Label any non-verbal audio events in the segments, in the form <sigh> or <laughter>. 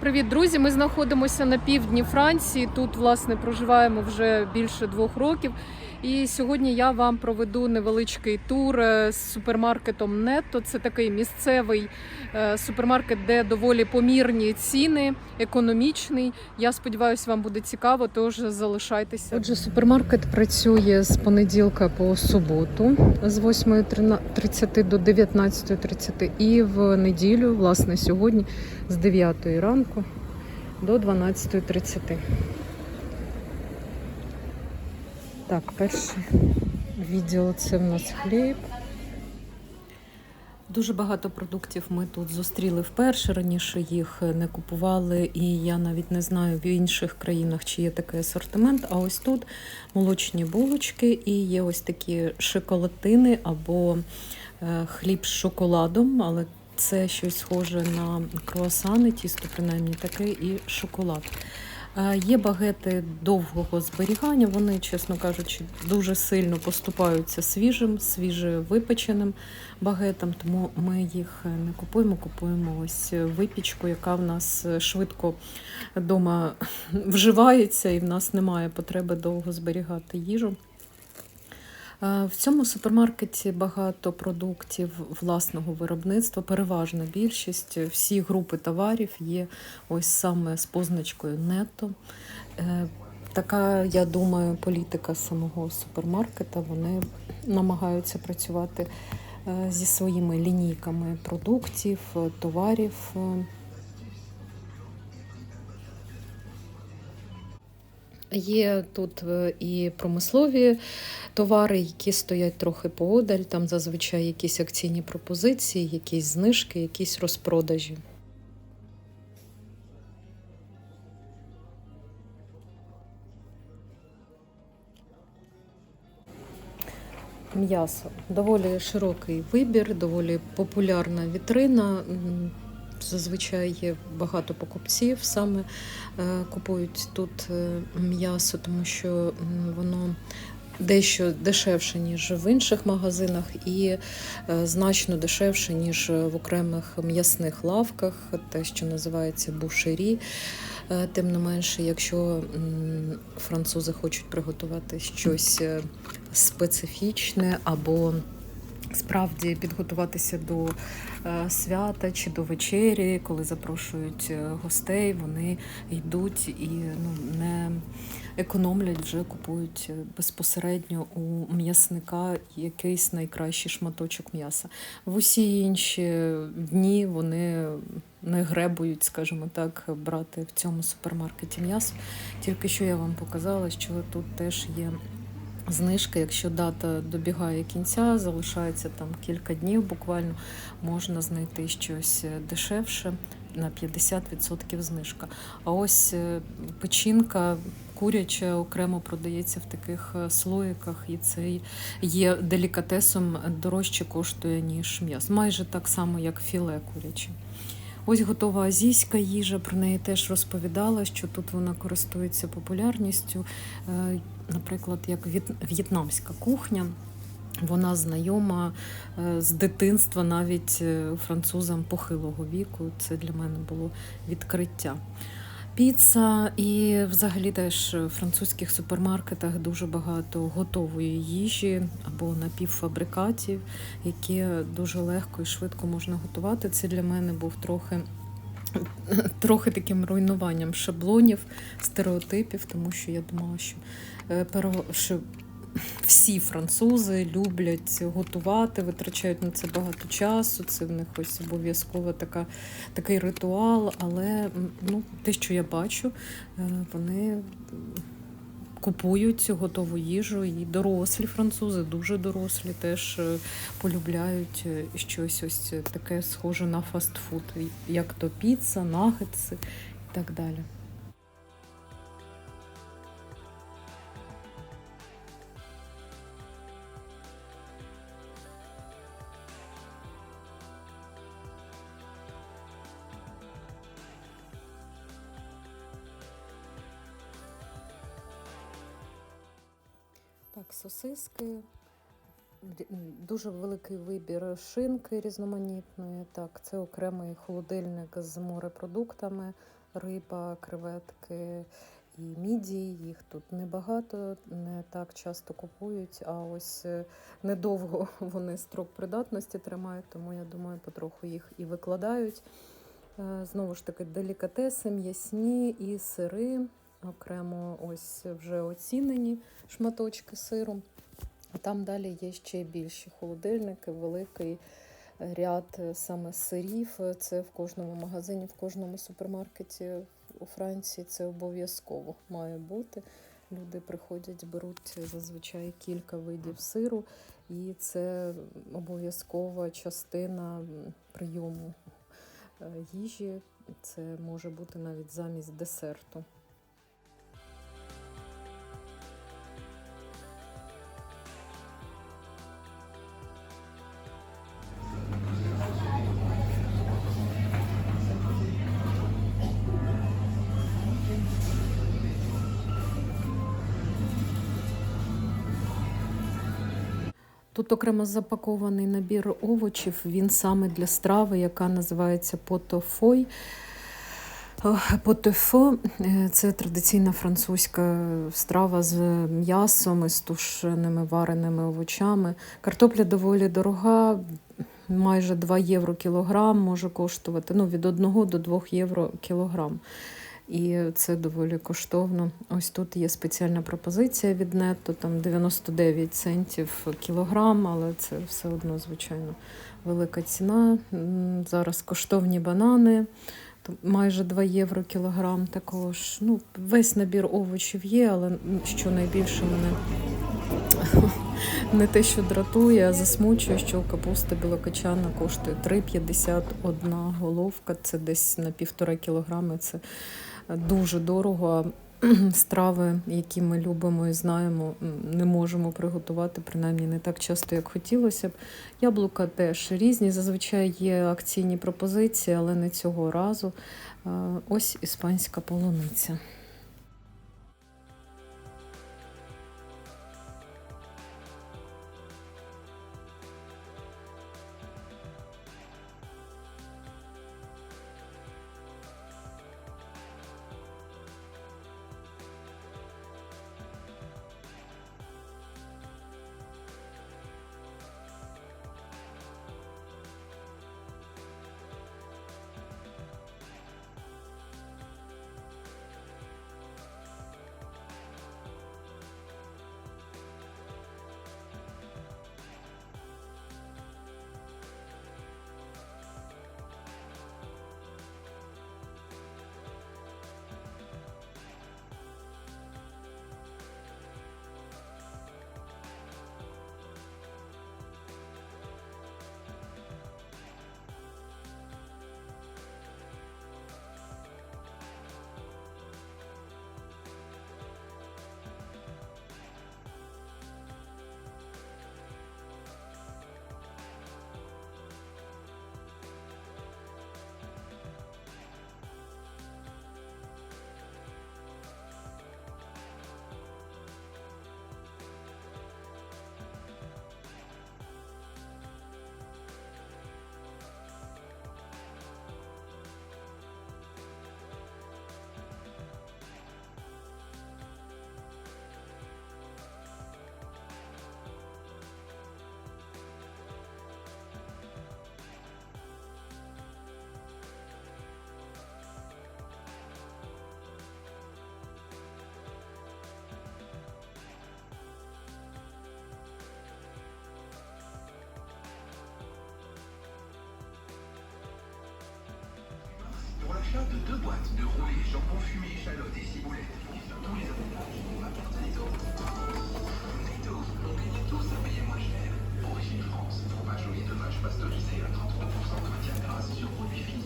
Привіт, друзі! Ми знаходимося на півдні Франції. Тут, власне, проживаємо вже більше двох років. І сьогодні я вам проведу невеличкий тур е, з супермаркетом Нетто. Це такий місцевий е, супермаркет, де доволі помірні ціни, економічний. Я сподіваюся, вам буде цікаво, тож залишайтеся. Отже, супермаркет працює з понеділка по суботу з 8.30 до 19.30 і в неділю, власне, сьогодні з 9 ранку до 12.30. Так, перший відділ це в нас хліб. Дуже багато продуктів ми тут зустріли вперше. Раніше їх не купували, і я навіть не знаю в інших країнах, чи є такий асортимент. А ось тут молочні булочки і є ось такі шоколатини або е, хліб з шоколадом, але це щось схоже на круасани, тісто принаймні таке, і шоколад. Е, Є багети довгого зберігання. Вони, чесно кажучи, дуже сильно поступаються свіжим, свіжевипеченим багетом, тому ми їх не купуємо. Купуємо ось випічку, яка в нас швидко вдома вживається, і в нас немає потреби довго зберігати їжу. Е, В цьому супермаркеті багато продуктів власного виробництва, переважна більшість. Всі групи товарів є ось саме з позначкою нетто. Е, Така, я думаю, політика самого супермаркета. Вони намагаються працювати е, зі своїми лінійками продуктів, е, товарів. Є тут е, і промислові товари, які стоять трохи поодаль. Там зазвичай якісь акційні пропозиції, якісь знижки, якісь розпродажі. М'ясо доволі широкий вибір, доволі популярна вітрина. Зазвичай є багато покупців саме е, купують тут е, м'ясо, тому що воно дещо дешевше, ніж в інших магазинах, і е, значно дешевше, ніж в окремих м'ясних лавках, те, що називається бушері. Тим не менше, якщо французи хочуть приготувати щось специфічне або справді підготуватися до е, свята чи до вечері, коли запрошують е, гостей, вони йдуть і ну, не економлять, вже купують е, безпосередньо у м'ясника якийсь найкращий шматочок м'яса. В усі інші дні вони не гребують, скажімо так, брати в цьому супермаркеті м'ясо. Тільки що я вам показала, що тут теж є знижка, якщо дата добігає кінця, залишається там кілька днів буквально, можна знайти щось дешевше на 50% знижка. А ось е, печінка куряча окремо продається в таких е, слоїках, і це є делікатесом дорожче коштує, ніж м'ясо. Майже так само, як філе куряче. Ось готова азійська їжа. Про неї теж розповідала, що тут вона користується популярністю. Наприклад, як в'єт- в'єтнамська кухня. Вона знайома е, з дитинства навіть е, французам похилого віку. Це для мене було відкриття. Піца і взагалі теж в французьких супермаркетах дуже багато готової їжі або напівфабрикатів, які дуже легко і швидко можна готувати. Це для мене був трохи. <laughs> Трохи таким руйнуванням шаблонів, стереотипів, тому що я думала, що, е, що всі французи люблять готувати, витрачають на це багато часу. Це в них ось обов'язково така, такий ритуал. Але ну, те, що я бачу, е, вони купують готову їжу, і дорослі французи, дуже дорослі, теж е, полюбляють е, щось ось таке схоже на фастфуд, як то піца, нагетси і так далі. Сосиски дуже великий вибір шинки різноманітної. Так, це окремий холодильник з морепродуктами, риба, креветки і мідії. Їх тут небагато, не так часто купують. А ось е, недовго <laughs> вони строк придатності тримають, тому я думаю, потроху їх і викладають. Е, Знову ж таки, делікатеси, м'ясні і сири. Окремо ось вже оцінені шматочки сиру. А там далі є ще більші холодильники, великий ряд е, саме сирів. Це в кожному магазині, в кожному супермаркеті у Франції це обов'язково має бути. Люди приходять, беруть зазвичай кілька видів сиру, і це обов'язкова частина прийому е, їжі. Це може бути навіть замість десерту. Тут окремо запакований набір овочів. Він саме для страви, яка називається потофой. Потофо е, це традиційна французька страва з м'ясом, із тушеними вареними овочами. Картопля доволі дорога, майже 2 євро кілограм може коштувати ну, від 1 до 2 євро кілограм. І це доволі коштовно. Ось тут є спеціальна пропозиція від нетто, там 99 центів кілограм, але це все одно, звичайно, велика ціна. Зараз коштовні банани, майже 2 євро кілограм також. Ну, весь набір овочів є, але що найбільше мене <laughs> не те, що дратує, а засмучує, що капуста білокачана коштує 3,51 головка, це десь на півтора кілограми. Це дуже дорого. <clears throat> Страви, які ми любимо і знаємо, не можемо приготувати, принаймні не так часто, як хотілося б. Яблука теж різні. Зазвичай є акційні пропозиції, але не цього разу. Ось іспанська полуниця. De deux boîtes de roulés, jambon fumé, échalotes et ciboulette, tous les avantages apportent Netto. Netto, on gagne tous à payer moins cher. Origine France, fromage au lait de vache pasteurisé à 33% de matière grasse sur produit fini,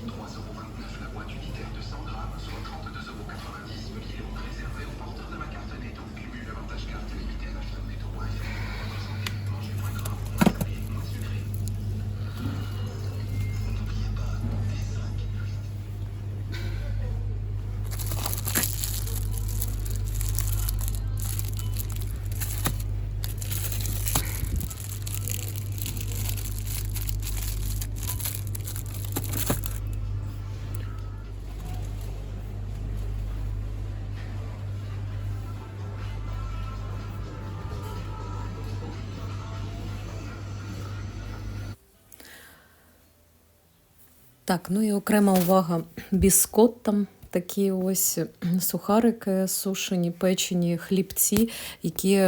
Так, ну і окрема увага <clears throat> біскоттам. Такі ось сухарики сушені, печені хлібці, які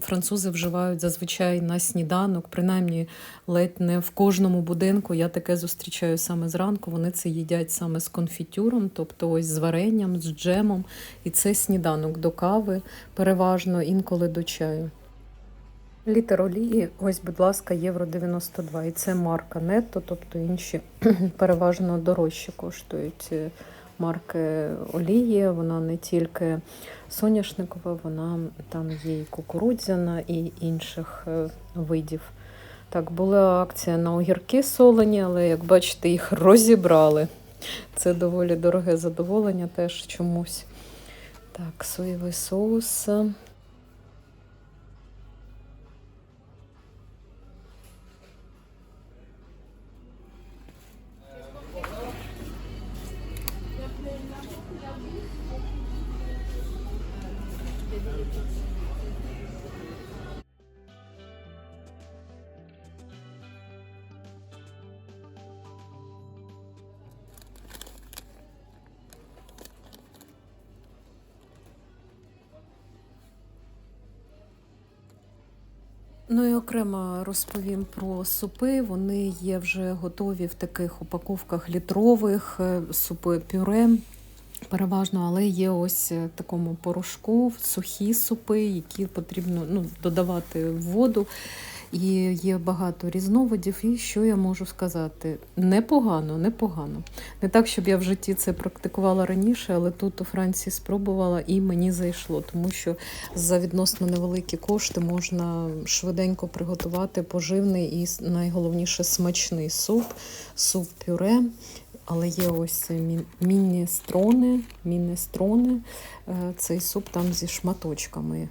французи вживають зазвичай на сніданок, принаймні ледь не в кожному будинку. Я таке зустрічаю саме зранку. Вони це їдять саме з конфітюром, тобто ось з варенням, з джемом. І це сніданок до кави, переважно інколи до чаю. Літр олії, ось, будь ласка, євро 92. І це марка Нетто, тобто інші <clears throat> переважно дорожче коштують е, марки олії. Вона не тільки соняшникова, вона там є і кукурудзяна, і інших е, видів. Так, була акція на огірки солені, але як бачите, їх розібрали. Це доволі дороге задоволення теж чомусь. Так, соєвий соус. Ну і окремо розповім про супи. Вони є вже готові в таких упаковках літрових, е, супи пюре. Переважно, але є ось е, в такому порошку сухі супи, які потрібно ну, додавати в воду. І є багато різновидів. І що я можу сказати? Непогано, непогано. Не так, щоб я в житті це практикувала раніше, але тут у Франції спробувала і мені зайшло, тому що за відносно невеликі кошти можна швиденько приготувати поживний і найголовніше смачний суп, суп пюре. Але є ось мі- міністрони, мінестрони. Е, Цей суп там зі шматочками.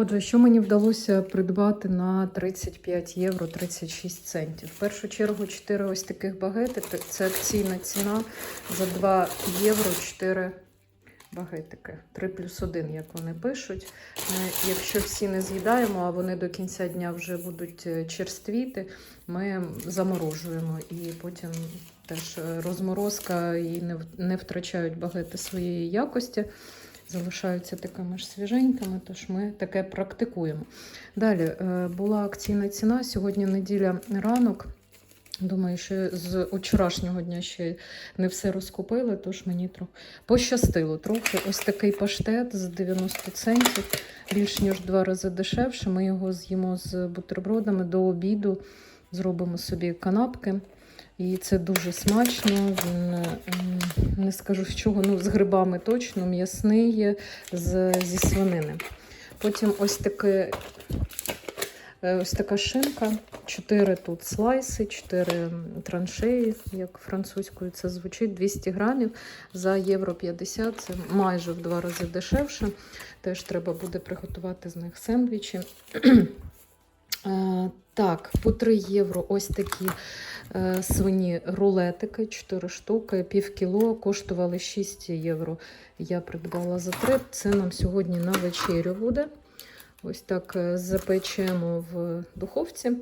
Отже, що мені вдалося придбати на 35 євро 36 центів. В першу чергу 4 ось таких багетики. Це акційна ціна за 2 євро 4 багетики. 3 плюс 1, як вони пишуть. Е, Якщо всі не з'їдаємо, а вони до кінця дня вже будуть е, черствіти, ми заморожуємо і потім теж е, розморозка і не втрачають багети своєї якості залишаються такими ж свіженькими, тож ми таке практикуємо. Далі е, була акційна ціна. Сьогодні неділя ранок. Думаю, що з вчорашнього дня ще не все розкупили, тож мені трохи пощастило трохи. Ось такий паштет з 90 центів, більш ніж два рази дешевше. Ми його з'їмо з бутербродами до обіду, зробимо собі канапки. І це дуже смачно. Він не скажу з чого, ну з грибами точно, м'ясний з, зі свинини. Потім ось таке. е, Ось така шинка, чотири тут слайси, чотири траншеї, як французькою це звучить, 200 грамів за євро 50, це майже в два рази дешевше. Теж треба буде приготувати з них сендвічі. <clears throat> Е, Так, по 3 євро ось такі е, свині рулетики, 4 штуки, пів кіло, коштували 6 євро. Я придбала за 3. Це нам сьогодні на вечерю буде. Ось так е, запечемо в духовці.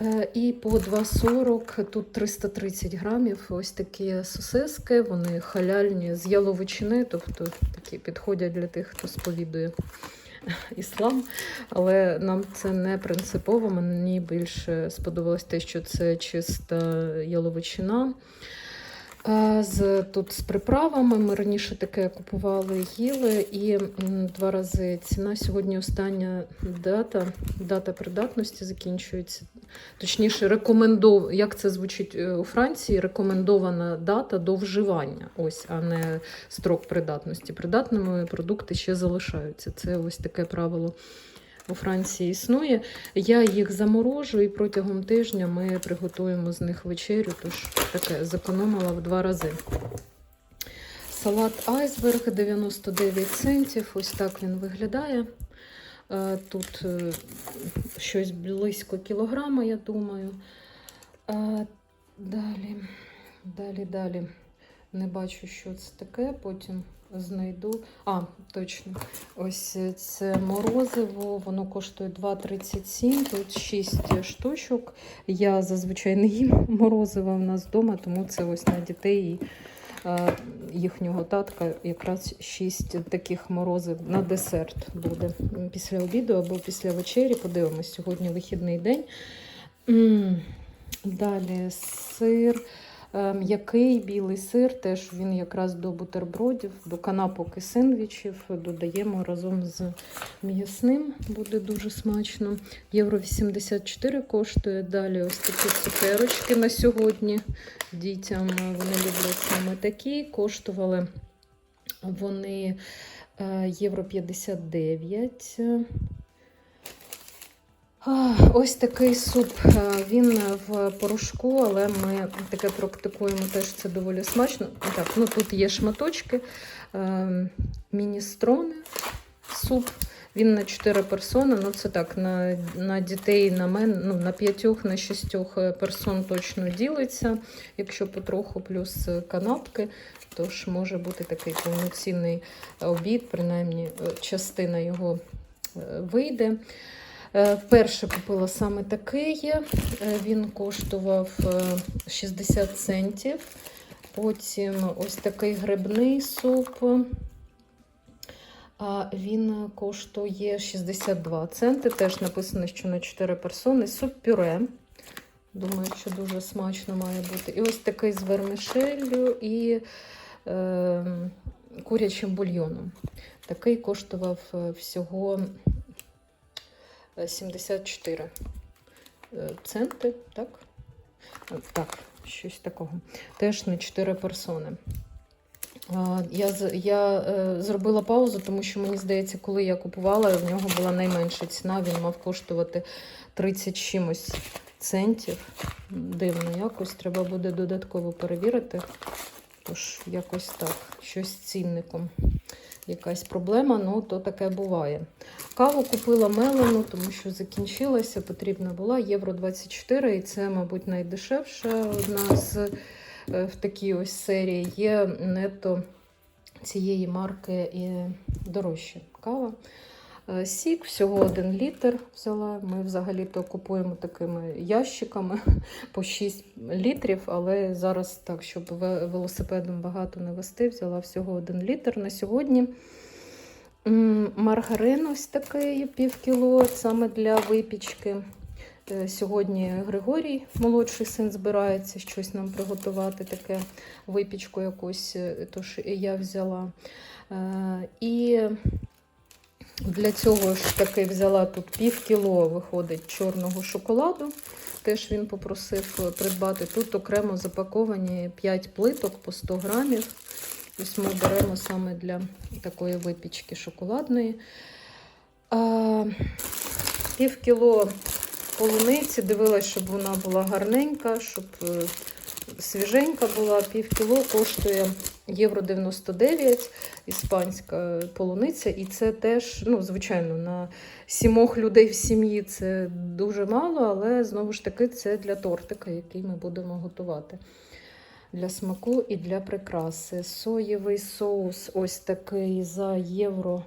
Е, І по 2,40, тут 330 грамів. Ось такі сосиски, вони халяльні з яловичини, тобто такі підходять для тих, хто сповідує іслам. Але нам це не принципово. Мені більше сподобалось те, що це чиста яловичина. Е, З, тут з приправами. Ми раніше таке купували, їли, і два рази ціна. Сьогодні остання дата, дата придатності закінчується. Точніше, рекомендов... як це звучить е, у Франції, рекомендована дата до вживання, ось, а не строк придатності. Придатними продукти ще залишаються. Це ось таке правило у Франції існує. Я їх заморожу і протягом тижня ми приготуємо з них вечерю, тож таке зекономила в два рази. Салат айсберг 99 центів. Ось так він виглядає. Е, Тут е, щось близько кілограма, я думаю. Е, Далі, далі, далі. Не бачу, що це таке. Потім знайду. А, точно. Ось це морозиво, воно коштує 2,37, тут 6 штучок. Я зазвичай не їм <laughs> морозиво в нас вдома, тому це ось на дітей і е, їхнього татка якраз 6 таких морозив на десерт буде після обіду або після вечері. Подивимось, сьогодні вихідний день. Далі сир. М'який білий сир, теж він якраз до бутербродів, до канапок і сендвічів додаємо разом з м'ясним, буде дуже смачно. Євро 84 коштує. Далі ось такі цукерочки на сьогодні. Дітям е, вони люблять саме такі. Коштували вони е, євро 59. Ось такий суп. е, Він в порошку, але ми таке практикуємо теж це доволі смачно. Так, ну тут є шматочки, е, міністрони, суп. Він на 4 персони. Ну це так, на, на дітей, на мене, ну на п'ятьох, на шістьох персон точно ділиться, якщо потроху, плюс канапки. Тож може бути такий повноцінний обід, принаймні е, частина його е, вийде. Е, Перше купила саме такий. Е, Він коштував е, 60 центів. Потім ось такий грибний суп. А Він коштує 62 центи. Теж написано, що на 4 персони. Суп-пюре. Думаю, що дуже смачно має бути. І ось такий з вермишеллю і е, курячим бульйоном. Такий коштував е, всього е, 74 е, центи, так? Е, Так, щось такого. Теж на 4 персони. Я, я е, зробила паузу, тому що мені здається, коли я купувала, в нього була найменша ціна, він мав коштувати 30 чимось центів. Дивно якось, треба буде додатково перевірити. Тож, якось так, щось з цінником. Якась проблема, ну то таке буває. Каву купила мелену, тому що закінчилася, потрібна була євро 24, і це, мабуть, найдешевша одна з е, в такій ось серії. Є нето цієї марки і дорожча кава. Е, Сік всього один літр взяла. Ми взагалі-то купуємо такими ящиками <laughs> по 6 літрів, але зараз так, щоб велосипедом багато не вести, взяла всього один літр на сьогодні. Маргарин ось такий пів кіло, саме для випічки. Е, Сьогодні Григорій, молодший син, збирається щось нам приготувати, таке випічку якусь, е, тож я взяла. І для цього ж таки взяла тут пів кіло, виходить, чорного шоколаду. Теж він попросив придбати. Тут окремо запаковані 5 плиток по 100 грамів. Ось ми беремо саме для такої випічки шоколадної. А, пів кіло полуниці, дивилась, щоб вона була гарненька, щоб е, свіженька була. Пів кіло коштує євро 99, іспанська полуниця. І це теж, ну, звичайно, на сімох людей в сім'ї це дуже мало, але знову ж таки це для тортика, який ми будемо готувати. Для смаку і для прикраси. Соєвий соус ось такий за євро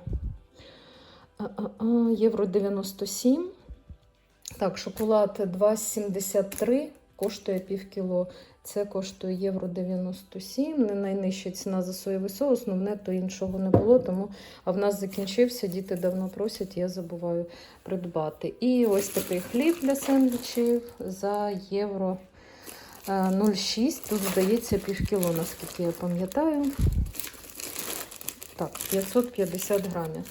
євро 97. Так, шоколад 2,73 коштує пів кіло. Це коштує євро 97. Не найнижча ціна за соєвий соус, основне то іншого не було, тому а в нас закінчився. Діти давно просять, я забуваю придбати. І ось такий хліб для сендвічів за євро е, 0,6. Тут здається пів кіло, наскільки я пам'ятаю. Так, 550 грамів.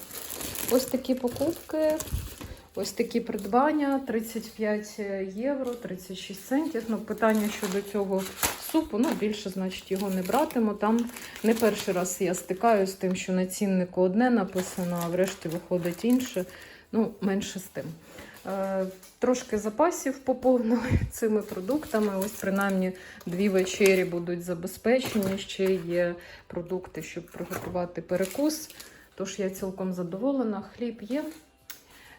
Ось такі покупки. Ось такі придбання 35 євро, 36 центів. Ну, питання щодо цього супу, ну більше, значить, його не братиму. Там не перший раз я стикаюся з тим, що на ціннику одне написано, а врешті виходить інше. Ну, менше з тим. Е, трошки запасів поповнили <laughs> цими продуктами. Ось принаймні дві вечері будуть забезпечені. Ще є продукти, щоб приготувати перекус. Тож я цілком задоволена. Хліб є.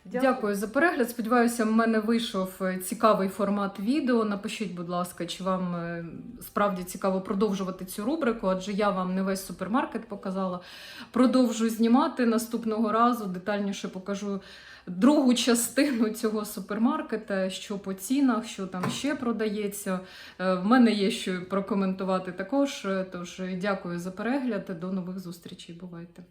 Дякую за перегляд. Сподіваюся, в мене вийшов е, цікавий формат відео. Напишіть, будь ласка, чи вам е, справді цікаво продовжувати цю рубрику, адже я вам не весь супермаркет показала. Продовжу знімати наступного разу. Детальніше покажу другу частину <laughs> цього супермаркета, що по цінах, що там ще продається. Е, В мене є що прокоментувати також. Тож дякую за перегляд. До нових зустрічей. Бувайте!